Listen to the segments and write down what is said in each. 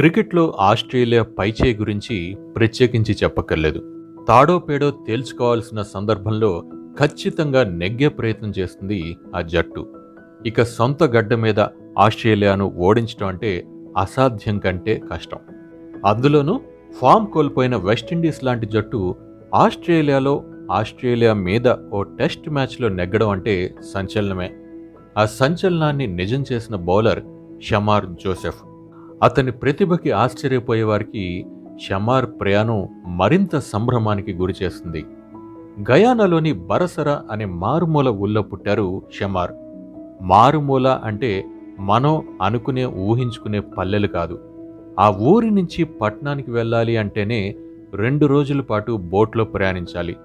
క్రికెట్లో ఆస్ట్రేలియా పైచే గురించి ప్రత్యేకించి చెప్పక్కర్లేదు. తాడో పేడో తేల్చుకోవాల్సిన సందర్భంలో ఖచ్చితంగా నెగ్గే ప్రయత్నం చేస్తుంది ఆ జట్టు. ఇక సొంత గడ్డ మీద ఆస్ట్రేలియాను ఓడించడం అంటే అసాధ్యం కంటే కష్టం. అందులోనూ ఫామ్ కోల్పోయిన వెస్టిండీస్ లాంటి జట్టు ఆస్ట్రేలియాలో ఆస్ట్రేలియా మీద ఓ టెస్ట్ మ్యాచ్లో నెగ్గడం అంటే సంచలనమే. ఆ సంచలనాన్ని నిజం చేసిన బౌలర్ షమార్ జోసెఫ్. అతని ప్రతిభకి ఆశ్చర్యపోయేవారికి షమార్ ప్రయాణం మరింత సంభ్రమానికి గురిచేస్తుంది గయానాలోని బరసర అనే మారుమూల ఊళ్ళో పుట్టారు షమార్. మారుమూల అంటే మనం అనుకునే ఊహించుకునే పల్లెలు కాదు. ఆ ఊరి నుంచి పట్టణానికి వెళ్ళాలి అంటేనే రెండు రోజుల పాటు బోట్లో ప్రయాణించాలి.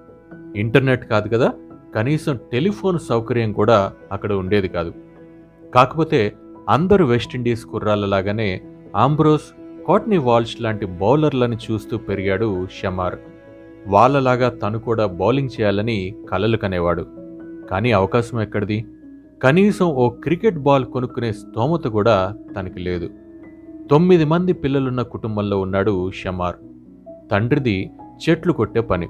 ఇంటర్నెట్ కాదు కదా కనీసం టెలిఫోన్ సౌకర్యం కూడా అక్కడ ఉండేది కాదు. కాకపోతే అందరు వెస్టిండీస్ కుర్రాళ్ళలాగానే ఆంబ్రోస్ కోట్నీ వాల్ష్ లాంటి బౌలర్లను చూస్తూ పెరిగాడు షమార్. వాళ్ళలాగా తను కూడా బౌలింగ్ చేయాలని కలలు కనేవాడు. కానీ అవకాశం ఎక్కడిది? కనీసం ఓ క్రికెట్ బాల్ కొనుక్కునే స్తోమత కూడా తనకి లేదు. తొమ్మిది మంది పిల్లలున్న కుటుంబంలో ఉన్నాడు షమార్. తండ్రిది చెట్లు కొట్టే పని.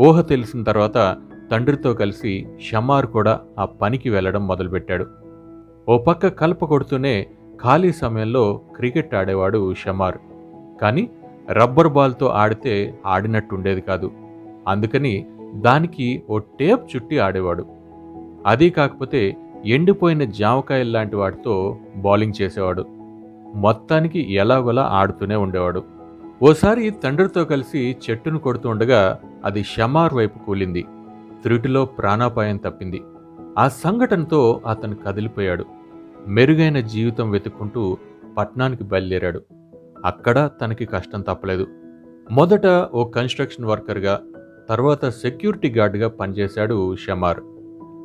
ఊహ తెలిసిన తర్వాత తండ్రితో కలిసి షమార్ కూడా ఆ పనికి వెళ్ళడం మొదలుపెట్టాడు. ఓ పక్క కలప కొడుతూనే ఖాళీ సమయంలో క్రికెట్ ఆడేవాడు షమార్. కానీ రబ్బర్ బాల్తో ఆడితే ఆడినట్టుండేది కాదు. అందుకని దానికి ఓ టేప్ చుట్టి ఆడేవాడు. అదీ కాకపోతే ఎండిపోయిన జామకాయల లాంటి వాటితో బౌలింగ్ చేసేవాడు. మొత్తానికి ఎలాగోలా ఆడుతూనే ఉండేవాడు. ఓసారి తండ్రితో కలిసి చెట్టును కొడుతుండగా అది షమార్ వైపు కూలింది. త్రుటిలో ప్రాణాపాయం తప్పింది. ఆ సంఘటనతో అతను కదిలిపోయాడు. మెరుగైన జీవితం వెతుక్కుంటూ పట్నానికి బయలుదేరాడు. అక్కడ తనకి కష్టం తప్పలేదు. మొదట ఓ కన్స్ట్రక్షన్ వర్కర్గా తర్వాత సెక్యూరిటీ గార్డ్గా పనిచేశాడు షమార్.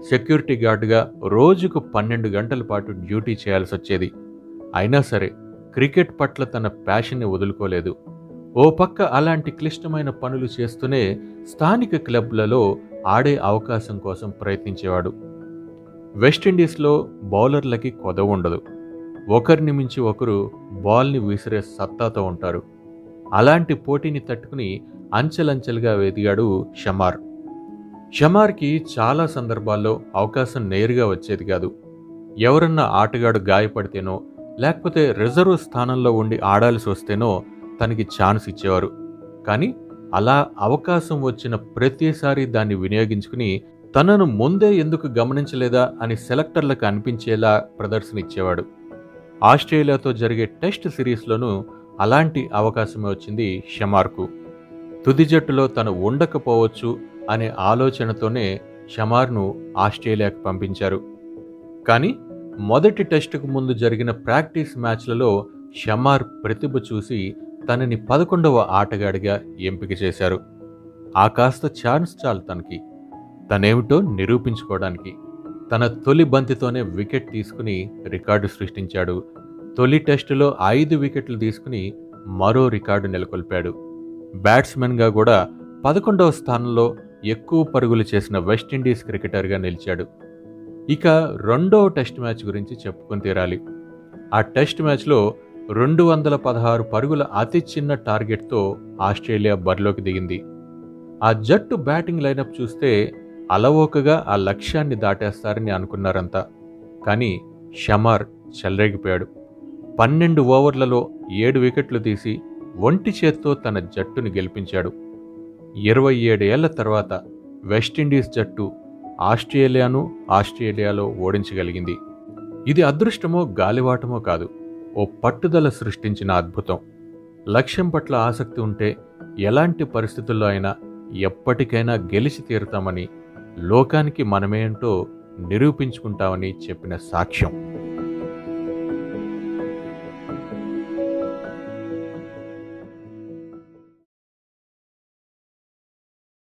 సెక్యూరిటీ గార్డ్గా రోజుకు పన్నెండు గంటల పాటు డ్యూటీ చేయాల్సి వచ్చేది. అయినా సరే క్రికెట్ పట్ల తన ప్యాషన్ని వదులుకోలేదు. ఓ పక్క అలాంటి క్లిష్టమైన పనులు చేస్తూనే స్థానిక క్లబ్లలో ఆడే అవకాశం కోసం ప్రయత్నించేవాడు. వెస్టిండీస్లో బౌలర్లకి కొదవ ఉండదు. ఒకరిని మించి ఒకరు బాల్ని విసిరే సత్తాతో ఉంటారు. అలాంటి పోటీని తట్టుకుని అంచెలంచెలుగా ఎదిగాడు షమార్. షమార్కి చాలా సందర్భాల్లో అవకాశం నేరుగా వచ్చేది కాదు. ఎవరన్నా ఆటగాడు గాయపడితేనో లేకపోతే రిజర్వ్ స్థానంలో ఉండి ఆడాల్సి వస్తేనో తనకి ఛాన్స్ ఇచ్చేవారు. కానీ అలా అవకాశం వచ్చిన ప్రతిసారి దాన్ని వినియోగించుకుని తనను ముందే ఎందుకు గమనించలేదా అని సెలెక్టర్లకు అనిపించేలా ప్రదర్శన ఇచ్చేవాడు. ఆస్ట్రేలియాతో జరిగే టెస్ట్ సిరీస్లోనూ అలాంటి అవకాశమే వచ్చింది షమార్కు. తుది జట్టులో తను ఉండకపోవచ్చు అనే ఆలోచనతోనే షమార్ను ఆస్ట్రేలియాకు పంపించారు. కానీ మొదటి టెస్టుకు ముందు జరిగిన ప్రాక్టీస్ మ్యాచ్లలో షమార్ ప్రతిభ చూసి తనని పదకొండవ ఆటగాడిగా ఎంపిక చేశారు. ఆ కాస్త ఛాన్స్ చాలు తనకి. తనేమిటో నిరూపించుకోవడానికి తన తొలి బంతితోనే వికెట్ తీసుకుని రికార్డు సృష్టించాడు. తొలి టెస్టులో ఐదు వికెట్లు తీసుకుని మరో రికార్డు నెలకొల్పాడు. బ్యాట్స్మెన్గా కూడా పదకొండవ స్థానంలో ఎక్కువ పరుగులు చేసిన వెస్టిండీస్ క్రికెటర్గా నిలిచాడు. ఇక రెండవ టెస్ట్ మ్యాచ్ గురించి చెప్పుకొని తీరాలి. ఆ టెస్ట్ మ్యాచ్లో రెండు వందల పదహారు పరుగుల అతి చిన్న టార్గెట్తో ఆస్ట్రేలియా బరిలోకి దిగింది. ఆ జట్టు బ్యాటింగ్ లైనప్ చూస్తే అలవోకగా ఆ లక్ష్యాన్ని దాటేస్తారని అనుకున్నారంతా. కానీ షమార్ చెలరేగిపోయాడు. పన్నెండు ఓవర్లలో ఏడు వికెట్లు తీసి ఒంటి చేత్తో తన జట్టును గెలిపించాడు. ఇరవై ఏడేళ్ళ తర్వాత వెస్టిండీస్ జట్టు ఆస్ట్రేలియాను ఆస్ట్రేలియాలో ఓడించగలిగింది. ఇది అదృష్టమో గాలివాటమో కాదు ఓ పట్టుదల సృష్టించిన అద్భుతం. లక్ష్యం పట్ల ఆసక్తి ఉంటే ఎలాంటి పరిస్థితుల్లో అయినా ఎప్పటికైనా గెలిచి తీరుతామని లోకానికి మనమేంటో నిరూపించుకుంటామని చెప్పిన సాక్ష్యం.